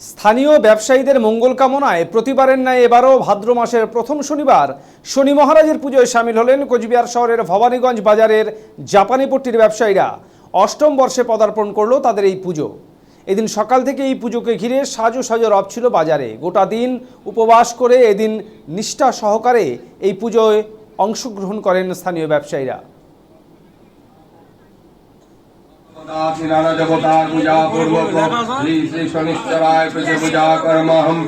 স্থানীয় ব্যবসায়ীদের মঙ্গল কামনায় প্রতিবারের ন্যায় এবারও ভাদ্র মাসের প্রথম শনিবার শনি মহারাজের পুজোয় সামিল হলেন কোচবিহার শহরের ভবানীগঞ্জ বাজারের জাপানি পট্টির ব্যবসায়ীরা। অষ্টম বর্ষে পদার্পণ করল তাদের এই পুজো। এদিন সকাল থেকে এই পুজোকে ঘিরে সাজো সাজো রব ছিল বাজারে। গোটা দিন উপবাস করে এদিন নিষ্ঠা সহকারে এই পুজোয় অংশগ্রহণ করেন স্থানীয় ব্যবসায়ীরা। জগতার পূজা পূর্বক শ্রী শ্রী শনিশ্চরায় প্রতি পূজা কর্মহম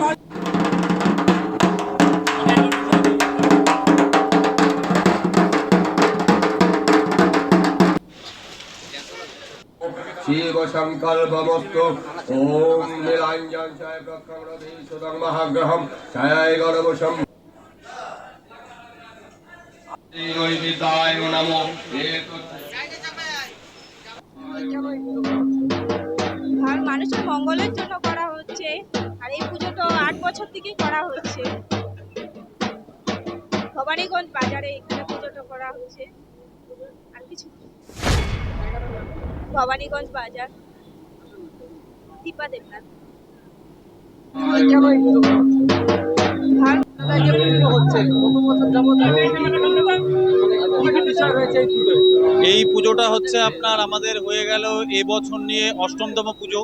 শিব সংকল্পমস্তু ওম নীলাঞ্জন চায় প্রক্ষমরধি সুদং মহাগ্রহম ছায় গণবশম ওই বিদায় নমো এতৎ আর মানুষের মঙ্গলের জন্য করা হচ্ছে। আর এই পুজো তো আট বছর থেকেই করা হচ্ছে। ভবানীগঞ্জ বাজারে এখানে পুজোটা করা হচ্ছে। আর কিছু ভবানীগঞ্জ বাজার। দীপা দেবনাথ। আর এই পুজোটা হচ্ছে আপনার আমাদের হয়ে গেল এবছর নিয়ে অষ্টমতম পুজো।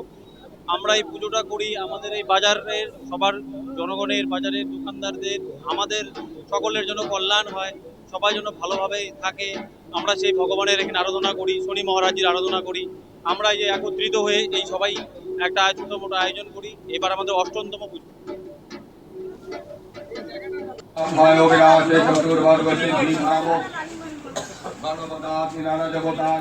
আমরা এই পুজোটা করি আমাদের এই বাজারের সবার জনগণের বাজারের দোকানদারদের আমাদের সকলের জন্য কল্যাণ হয় সবাই যেন ভালোভাবে থাকে। আমরা সেই ভগবানের এখানে আরাধনা করি শনি মহারাজের আরাধনা করি। আমরা এই যে একত্রিত হয়ে এই সবাই একটা ছোটো মোটো আয়োজন করি। এবার আমাদের অষ্টমতম পুজো। ভয় বিনাশে চতুর্বর্গ সিদ্ধি ধাম মানবতা জগতার